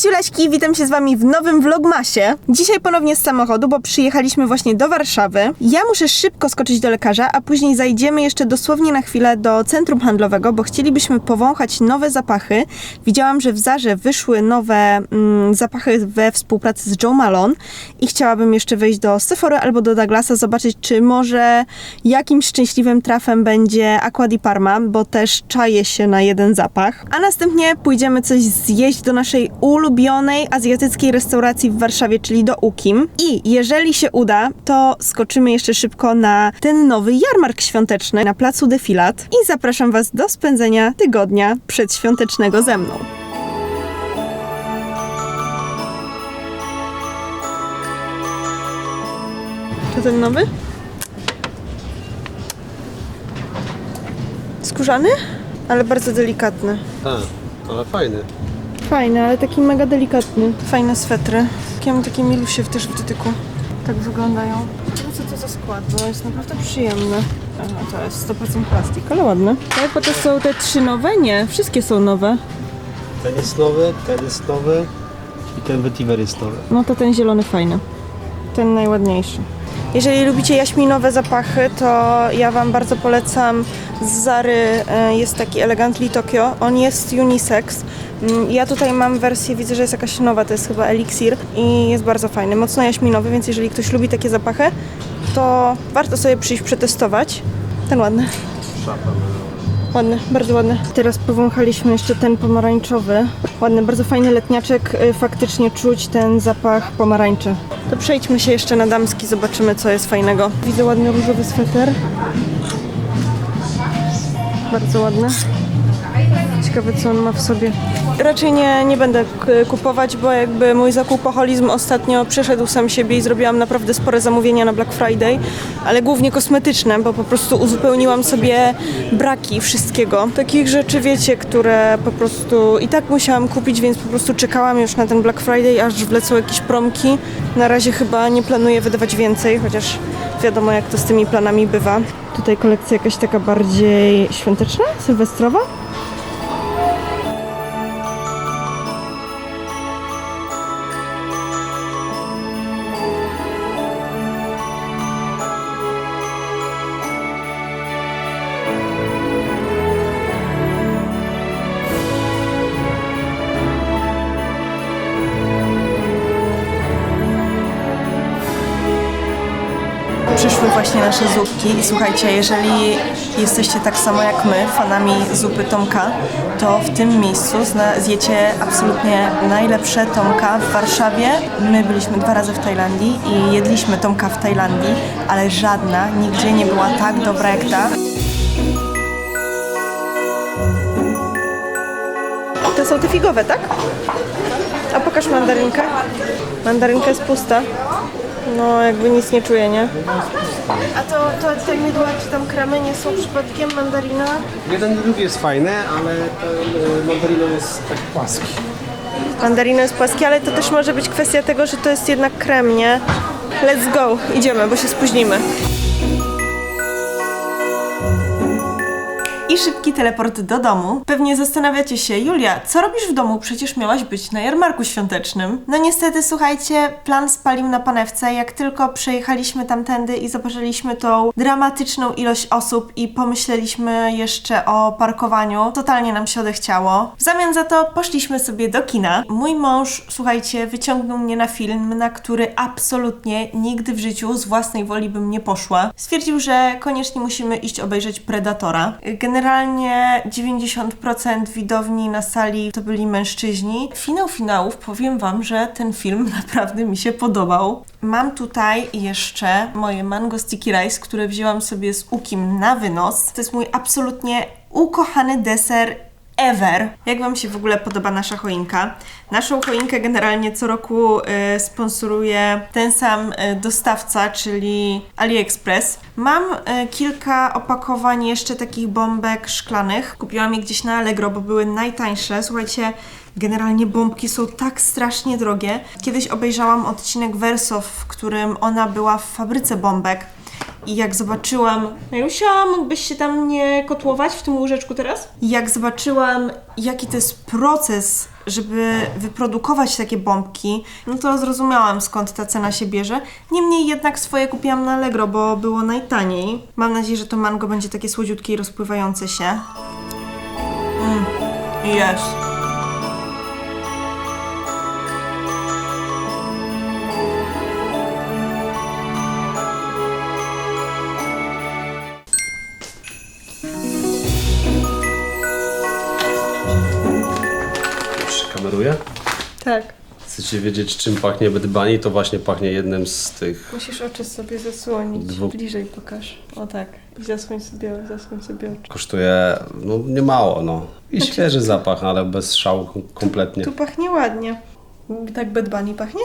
Cześć Juleśki, witam się z wami w nowym vlogmasie. Dzisiaj ponownie z samochodu, bo przyjechaliśmy właśnie do Warszawy. Ja muszę szybko skoczyć do lekarza, a później zajdziemy jeszcze dosłownie na chwilę do centrum handlowego, bo chcielibyśmy powąchać nowe zapachy. Widziałam, że w Zarze wyszły nowe mm, zapachy we współpracy z Joe Malone i chciałabym jeszcze wejść do Sephory albo do Douglasa, zobaczyć czy może jakimś szczęśliwym trafem będzie Aqua di Parma, bo też czaje się na jeden zapach. A następnie pójdziemy coś zjeść do naszej ulubionej azjatyckiej restauracji w Warszawie, czyli do Ukim. I jeżeli się uda, to skoczymy jeszcze szybko na ten nowy jarmark świąteczny na placu Defilat i zapraszam Was do spędzenia tygodnia przedświątecznego ze mną. To ten nowy? Skórzany? Ale bardzo delikatny. Tak, ale fajny. Fajny, ale taki mega delikatny. Fajne swetry. Ja mam takie milusie też w dotyku. Tak wyglądają. No co to za skład? No jest naprawdę przyjemny. Aha, to jest 100% plastik, ale ładne. Ale potem są te trzy nowe? Nie, wszystkie są nowe. Ten jest nowy, ten jest nowy i ten vetiver jest nowy. No to ten zielony fajny. Ten najładniejszy. Jeżeli lubicie jaśminowe zapachy, to ja Wam bardzo polecam z Zary e, jest taki Elegantly Tokyo. On jest unisex. Mm, Ja tutaj mam wersję, widzę, że jest jakaś nowa, to jest chyba Elixir i jest bardzo fajny, mocno jaśminowy, więc jeżeli ktoś lubi takie zapachy, to warto sobie przyjść przetestować. Ten ładny. Szapa. Ładny, bardzo ładny. Teraz powąchaliśmy jeszcze ten pomarańczowy. Ładny, bardzo fajny letniaczek. Y, Faktycznie czuć ten zapach pomarańczy. To przejdźmy się jeszcze na damski, zobaczymy co jest fajnego. Widzę ładny różowy sweter. Bardzo ładny. Ciekawe co on ma w sobie. Raczej nie, nie będę kupować, bo jakby mój zakupoholizm ostatnio przeszedł sam siebie i zrobiłam naprawdę spore zamówienia na Black Friday, ale głównie kosmetyczne, bo po prostu uzupełniłam sobie braki wszystkiego. Takich rzeczy, wiecie, które po prostu i tak musiałam kupić, więc po prostu czekałam już na ten Black Friday, aż wlecą jakieś promki. Na razie chyba nie planuję wydawać więcej, chociaż wiadomo jak to z tymi planami bywa. Tutaj kolekcja jakaś taka bardziej świąteczna, sylwestrowa. Właśnie nasze zupki i słuchajcie, jeżeli jesteście tak samo jak my, fanami zupy Tomka, to w tym miejscu zjecie absolutnie najlepsze Tomka w Warszawie. My byliśmy dwa razy w Tajlandii i jedliśmy Tomka w Tajlandii, ale żadna nigdzie nie była tak dobra jak ta. To są te figowe, tak? A pokaż mandarynkę. Mandarynka jest pusta. No, jakby nic nie czuję, nie? A to, to te mydła czy tam kremy nie są przypadkiem mandarina? Jeden i drugi jest fajny, ale ten y, mandarino jest tak płaski. Mandarino jest płaskie, ale to też może być kwestia tego, że to jest jednak krem, nie? Let's go, idziemy, bo się spóźnimy. I szybki teleport do domu. Pewnie zastanawiacie się, Julia, co robisz w domu? Przecież miałaś być na jarmarku świątecznym. No niestety, słuchajcie, plan spalił na panewce. Jak tylko przejechaliśmy tamtędy i zobaczyliśmy tą dramatyczną ilość osób i pomyśleliśmy jeszcze o parkowaniu, totalnie nam się odechciało. W zamian za to poszliśmy sobie do kina. Mój mąż, słuchajcie, wyciągnął mnie na film, na który absolutnie nigdy w życiu z własnej woli bym nie poszła. Stwierdził, że koniecznie musimy iść obejrzeć Predatora. Generalnie 90% widowni na sali to byli mężczyźni. Finał finałów powiem Wam, że ten film naprawdę mi się podobał. Mam tutaj jeszcze moje mango sticky rice, które wzięłam sobie z Ukim na wynos. To jest mój absolutnie ukochany deser ever. Jak Wam się w ogóle podoba nasza choinka? Naszą choinkę generalnie co roku y, sponsoruje ten sam y, dostawca, czyli AliExpress. Mam y, kilka opakowań jeszcze takich bombek szklanych. Kupiłam je gdzieś na Allegro, bo były najtańsze. Słuchajcie, Generalnie bombki są tak strasznie drogie. Kiedyś obejrzałam odcinek Verso, w którym ona była w fabryce bombek. I jak zobaczyłam, Majusia, mógłbyś się tam nie kotłować w tym łóżeczku teraz? I jak zobaczyłam, jaki to jest proces żeby wyprodukować takie bombki, no to zrozumiałam skąd ta cena się bierze. Niemniej jednak swoje kupiłam na Allegro, bo było najtaniej. Mam nadzieję, że to mango będzie takie słodziutkie i rozpływające się. Mm, jest. Kameruje? Tak. Chcecie wiedzieć, czym pachnie Bad Bunny? To właśnie pachnie jednym z tych... Musisz oczy sobie zasłonić. Dwu- Bliżej pokaż. O tak. I zasłoń sobie, zasłoń sobie oczy. Kosztuje, no, niemało, no. I świeży zapach, ale bez szału kom- kompletnie. Tu pachnie ładnie. Tak Bad Bunny pachnie?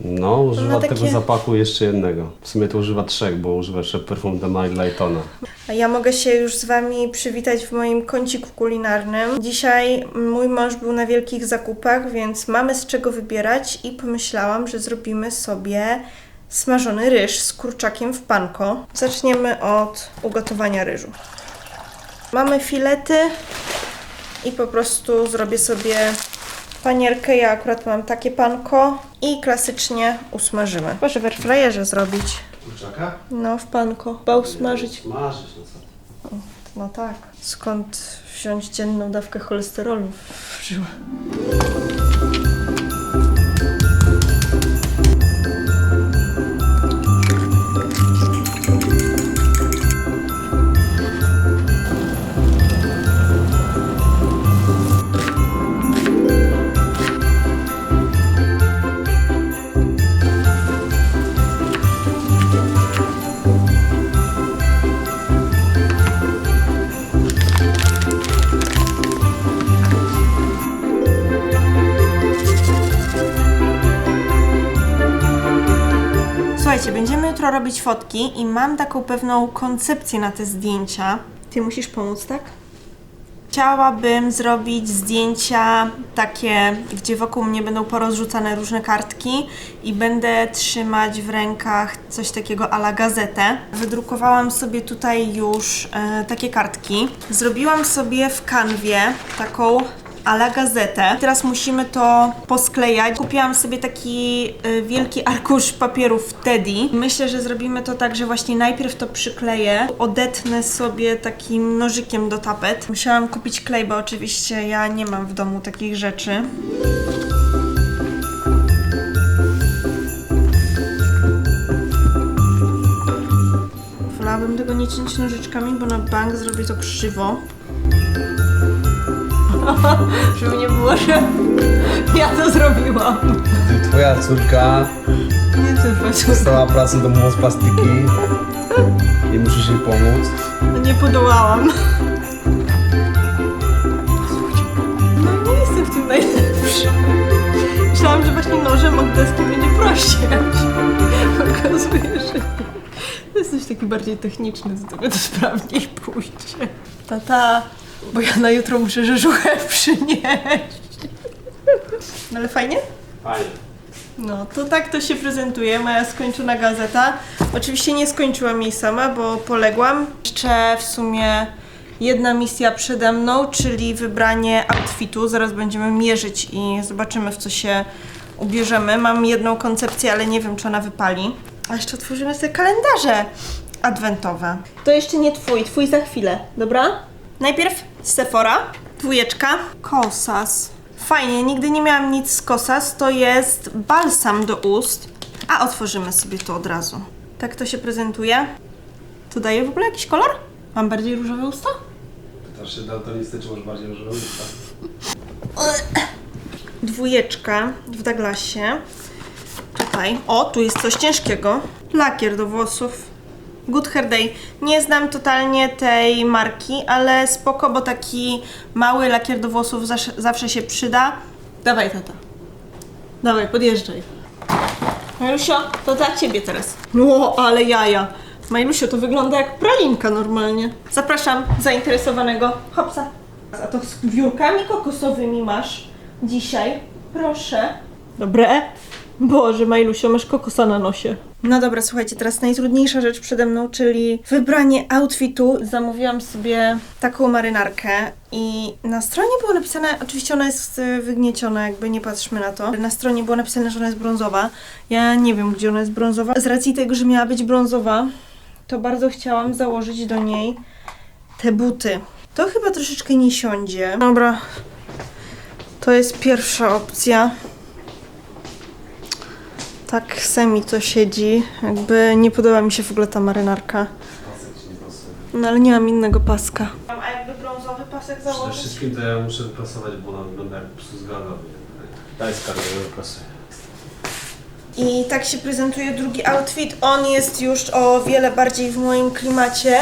No, używa Ma tego takie- zapachu jeszcze jednego. W sumie to używa trzech, bo używa jeszcze perfum de My Lightona. A ja mogę się już z Wami przywitać w moim kąciku kulinarnym. Dzisiaj mój mąż był na wielkich zakupach, więc mamy z czego wybierać i pomyślałam, że zrobimy sobie smażony ryż z kurczakiem w panko. Zaczniemy od ugotowania ryżu. Mamy filety i po prostu zrobię sobie panierkę. Ja akurat mam takie panko i klasycznie usmażymy. Może w airfryerze zrobić. Kurczaka? No, w panko. Bał smażyć Smażyć, no co? no tak. Skąd wziąć dzienną dawkę cholesterolu w żyłę? Jutro robić fotki i mam taką pewną koncepcję na te zdjęcia. Ty musisz pomóc, tak? Chciałabym zrobić zdjęcia takie, gdzie wokół mnie będą porozrzucane różne kartki i będę trzymać w rękach coś takiego a la gazetę. Wydrukowałam sobie tutaj już e, takie kartki. Zrobiłam sobie w kanwie taką a la gazetę. Teraz musimy to posklejać. Kupiłam sobie taki y, wielki arkusz papierów Teddy. Myślę, że zrobimy to tak, że właśnie najpierw to przykleję, odetnę sobie takim nożykiem do tapet. Musiałam kupić klej, bo oczywiście ja nie mam w domu takich rzeczy. Wolałabym tego nie ciąć nożyczkami, bo na bank zrobię to krzywo. Żeby nie było, że ja to zrobiłam. Twoja córka Nie dostała pracę domową z plastiki i musisz jej pomóc. Nie podołałam. No nie jestem w tym najlepsza. Myślałam, że właśnie nożem od deski będzie prościej. Okazuje się, że to jest coś taki bardziej techniczny, to by to sprawniej pójdzie. Tata, bo ja na jutro muszę rzeżuchę przynieść. No ale fajnie? Fajnie. No, to tak to się prezentuje, moja skończona gazeta. Oczywiście nie skończyłam jej sama, bo poległam. Jeszcze w sumie jedna misja przede mną, czyli wybranie outfitu. Zaraz będziemy mierzyć i zobaczymy, w co się ubierzemy. Mam jedną koncepcję, ale nie wiem, czy ona wypali. A jeszcze otworzymy sobie kalendarze adwentowe. To jeszcze nie twój, twój za chwilę, dobra? Najpierw Sephora, dwójeczka, Kosas. Fajnie, nigdy nie miałam nic z Kosas, to jest balsam do ust. A otworzymy sobie to od razu. Tak to się prezentuje. Tu daje w ogóle jakiś kolor? Mam bardziej różowe usta? Pytasz się daltonisty, czy masz bardziej różowe usta? Dwójeczka w Douglasie. Tutaj. O, tu jest coś ciężkiego. Lakier do włosów. Good Hair Day. Nie znam totalnie tej marki, ale spoko, bo taki mały lakier do włosów zawsze, zawsze się przyda. Dawaj, tata. Dawaj, podjeżdżaj. Majusia, to dla ciebie teraz. No, ale jaja. Majusia, to wygląda jak pralinka normalnie. Zapraszam zainteresowanego. Hopsa. A to z wiórkami kokosowymi masz dzisiaj. Proszę. Dobre. Boże, Majlusio, masz kokosa na nosie. No dobra, słuchajcie, teraz najtrudniejsza rzecz przede mną, czyli wybranie outfitu. Zamówiłam sobie taką marynarkę i na stronie było napisane, oczywiście ona jest y, wygnieciona, jakby nie patrzmy na to. Na stronie było napisane, że ona jest brązowa. Ja nie wiem, gdzie ona jest brązowa. Z racji tego, że miała być brązowa, to bardzo chciałam założyć do niej te buty. To chyba troszeczkę nie siądzie. Dobra, to jest pierwsza opcja. Tak semi to siedzi. Jakby nie podoba mi się w ogóle ta marynarka. No ale nie mam innego paska. A jakby brązowy pasek Przede wszystkim to ja muszę wyprasować, bo ona wygląda jak psu zgadowy. Daj skargę, ja wyprasuję. I tak się prezentuje drugi outfit. On jest już o wiele bardziej w moim klimacie.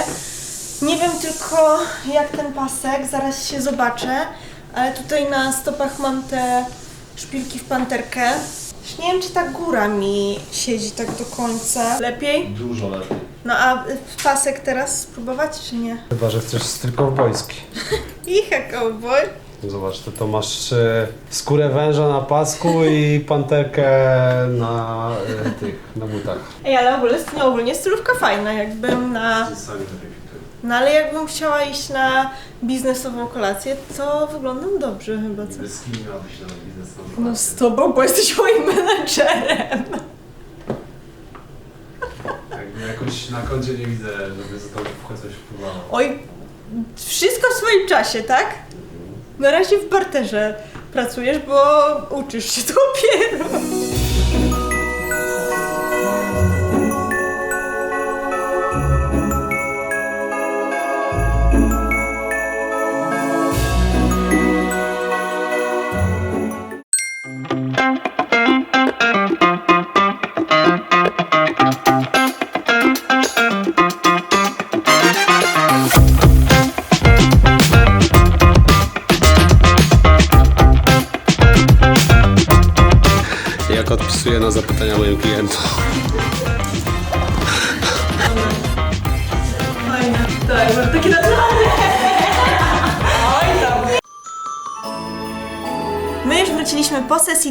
Nie wiem tylko jak ten pasek, zaraz się zobaczę. Ale tutaj na stopach mam te szpilki w panterkę. Już nie wiem, czy ta góra mi siedzi tak do końca. Lepiej? Dużo lepiej. No a pasek teraz spróbować, czy nie? Chyba, że chcesz styl kowbojski. Icha cowboy. Zobacz, to, to masz e, skórę węża na pasku i panterkę na e, tych, na butach. Ej, ale ogólnie, no, ogólnie stylówka fajna, jakbym na... No ale jakbym chciała iść na biznesową kolację, to wyglądam dobrze chyba, co? Z kim miałbyś na biznes No z tobą, bo jesteś moim menadżerem. Tak, jakoś na koncie nie widzę, żeby za to coś wpływało. Oj, wszystko w swoim czasie, tak? Na razie w barterze pracujesz, bo uczysz się dopiero.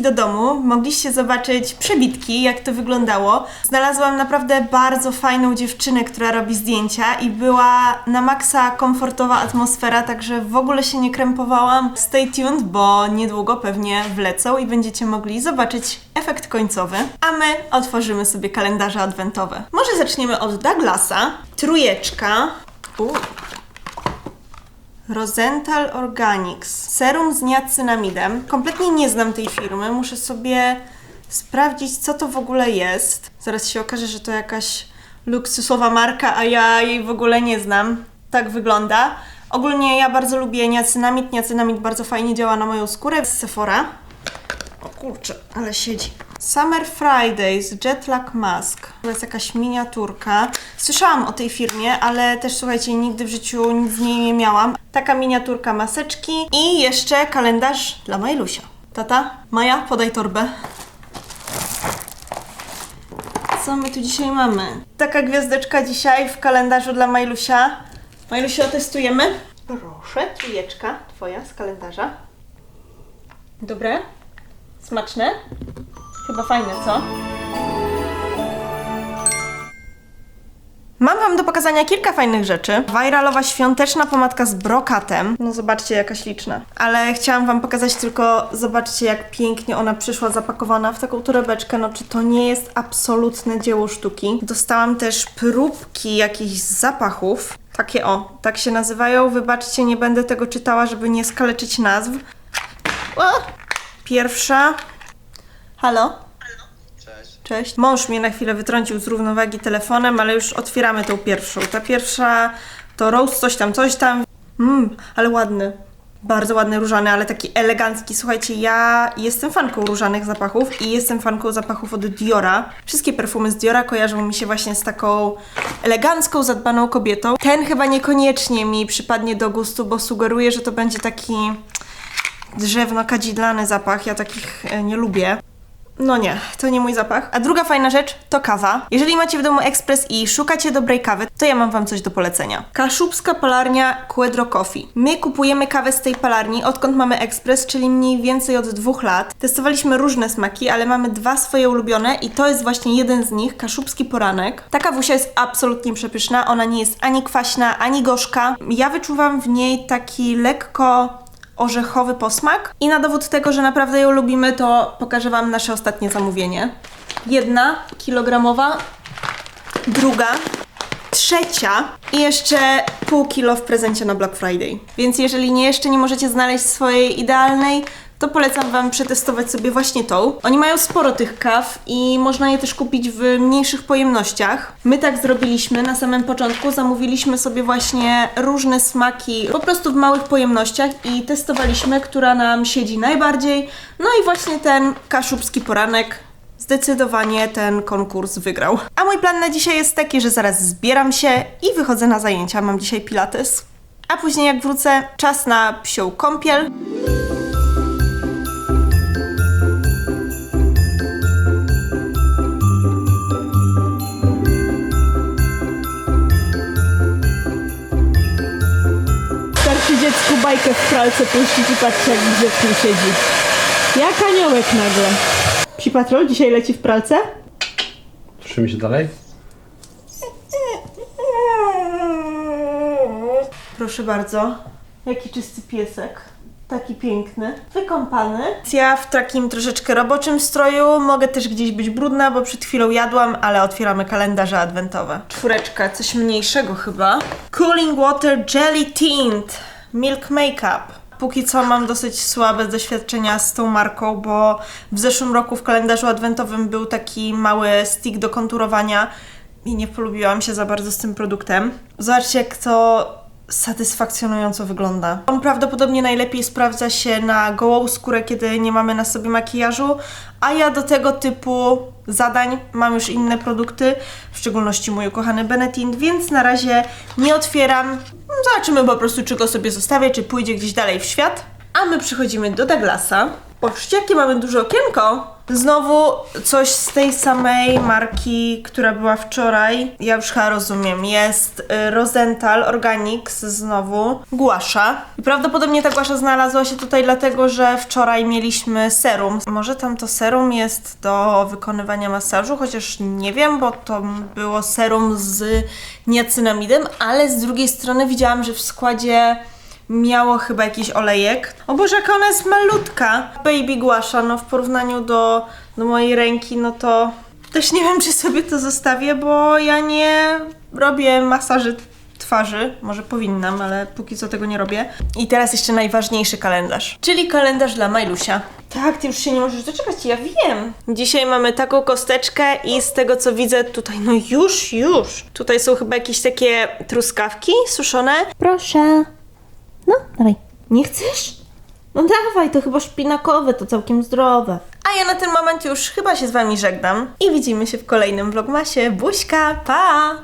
Do domu. Mogliście zobaczyć przebitki, jak to wyglądało. Znalazłam naprawdę bardzo fajną dziewczynę, która robi zdjęcia i była na maksa komfortowa atmosfera, także w ogóle się nie krępowałam. Stay tuned, bo niedługo pewnie wlecą i będziecie mogli zobaczyć efekt końcowy. A my otworzymy sobie kalendarze adwentowe. Może zaczniemy od Douglasa. Trójeczka. U. Rosenthal Organics. Serum z niacinamidem. Kompletnie nie znam tej firmy. Muszę sobie sprawdzić, co to w ogóle jest. Zaraz się okaże, że to jakaś luksusowa marka, a ja jej w ogóle nie znam. Tak wygląda. Ogólnie ja bardzo lubię niacinamid. Niacinamid bardzo fajnie działa na moją skórę. Z Sephora. O kurczę, ale siedzi. Summer Fridays Jetlag Mask. To jest jakaś miniaturka. Słyszałam o tej firmie, ale też słuchajcie, nigdy w życiu nic z niej nie miałam. Taka miniaturka maseczki i jeszcze kalendarz dla Majlusia. Tata, Maja, podaj torbę. Co my tu dzisiaj mamy? Taka gwiazdeczka dzisiaj w kalendarzu dla Majlusia. Majlusia, testujemy? Proszę, trójeczka twoja z kalendarza. Dobre? Smaczne? Chyba fajne, co? Mam Wam do pokazania kilka fajnych rzeczy. Viralowa świąteczna pomadka z brokatem. No zobaczcie, jaka śliczna. Ale chciałam Wam pokazać tylko, zobaczcie, jak pięknie ona przyszła zapakowana w taką torebeczkę. No czy to nie jest absolutne dzieło sztuki? Dostałam też próbki jakichś zapachów. Takie o, tak się nazywają. Wybaczcie, nie będę tego czytała, żeby nie skaleczyć nazw. O! Pierwsza. Halo? Cześć. Mąż mnie na chwilę wytrącił z równowagi telefonem, ale już otwieramy tą pierwszą. Ta pierwsza to roast coś tam, coś tam. Mmm, ale ładny. Bardzo ładny różany, ale taki elegancki. Słuchajcie, ja jestem fanką różanych zapachów i jestem fanką zapachów od Diora. Wszystkie perfumy z Diora kojarzą mi się właśnie z taką elegancką, zadbaną kobietą. Ten chyba niekoniecznie mi przypadnie do gustu, bo sugeruje, że to będzie taki drzewno-kadzidlany zapach. Ja takich e, nie lubię. No nie, to nie mój zapach. A druga fajna rzecz to kawa. Jeżeli macie w domu ekspres i szukacie dobrej kawy, to ja mam wam coś do polecenia. Kaszubska palarnia Quedro Coffee. My kupujemy kawę z tej palarni, odkąd mamy ekspres, czyli mniej więcej od dwóch lat. Testowaliśmy różne smaki, ale mamy dwa swoje ulubione i to jest właśnie jeden z nich, kaszubski poranek. Ta kawusia jest absolutnie przepyszna, ona nie jest ani kwaśna, ani gorzka. Ja wyczuwam w niej taki lekko orzechowy posmak. I na dowód tego, że naprawdę ją lubimy, to pokażę Wam nasze ostatnie zamówienie. Jedna kilogramowa, druga, trzecia i jeszcze pół kilo w prezencie na Black Friday. Więc jeżeli nie jeszcze nie możecie znaleźć swojej idealnej, to polecam Wam przetestować sobie właśnie tą. Oni mają sporo tych kaw i można je też kupić w mniejszych pojemnościach. My tak zrobiliśmy na samym początku, zamówiliśmy sobie właśnie różne smaki po prostu w małych pojemnościach i testowaliśmy, która nam siedzi najbardziej. No i właśnie ten kaszubski poranek Zdecydowanie ten konkurs wygrał. A mój plan na dzisiaj jest taki, że zaraz zbieram się i wychodzę na zajęcia. Mam dzisiaj pilates. A później jak wrócę, czas na psią kąpiel. Bajkę w pralce puścić i patrzcie jak dziecko siedzi. Jak aniołek nagle. Psi patrol dzisiaj leci w pralce? Słyszymy się dalej? Proszę bardzo. Jaki czysty piesek. Taki piękny. Wykąpany. Ja w takim troszeczkę roboczym stroju. Mogę też gdzieś być brudna, bo przed chwilą jadłam, ale otwieramy kalendarze adwentowe. Czwóreczka, coś mniejszego chyba. Cooling Water Jelly Tint. Milk Makeup. Póki co mam dosyć słabe doświadczenia z tą marką, bo w zeszłym roku w kalendarzu adwentowym był taki mały stick do konturowania i nie polubiłam się za bardzo z tym produktem. Zobaczcie, jak to satysfakcjonująco wygląda. On prawdopodobnie najlepiej sprawdza się na gołą skórę, kiedy nie mamy na sobie makijażu, a ja do tego typu zadań mam już inne produkty, w szczególności mój ukochany Benetint, więc na razie nie otwieram. Zobaczymy po prostu, czy go sobie zostawię, czy pójdzie gdzieś dalej w świat. A my przechodzimy do Douglasa. Patrzcie, jakie mamy duże okienko. Znowu coś z tej samej marki, która była wczoraj. Ja już chyba rozumiem. Jest y, Rosenthal Organics znowu. Głasza. I prawdopodobnie ta głasza znalazła się tutaj dlatego, że wczoraj mieliśmy serum. Może tam to serum jest do wykonywania masażu, chociaż nie wiem, bo to było serum z niacinamidem, ale z drugiej strony widziałam, że w składzie miało chyba jakiś olejek. O Boże, jaka ona jest malutka. Baby Głasza, no w porównaniu do, do mojej ręki, no to też nie wiem, czy sobie to zostawię, bo ja nie robię masaży twarzy. Może powinnam, ale póki co tego nie robię. I teraz jeszcze najważniejszy kalendarz, czyli kalendarz dla Majlusia. Tak, ty już się nie możesz doczekać, ja wiem. Dzisiaj mamy taką kosteczkę i z tego co widzę tutaj, no już, już. Tutaj są chyba jakieś takie truskawki suszone. Proszę. No, dawaj. Nie chcesz? No dawaj, to chyba szpinakowe, to całkiem zdrowe. A ja na ten moment już chyba się z wami żegnam i widzimy się w kolejnym vlogmasie. Buźka, pa!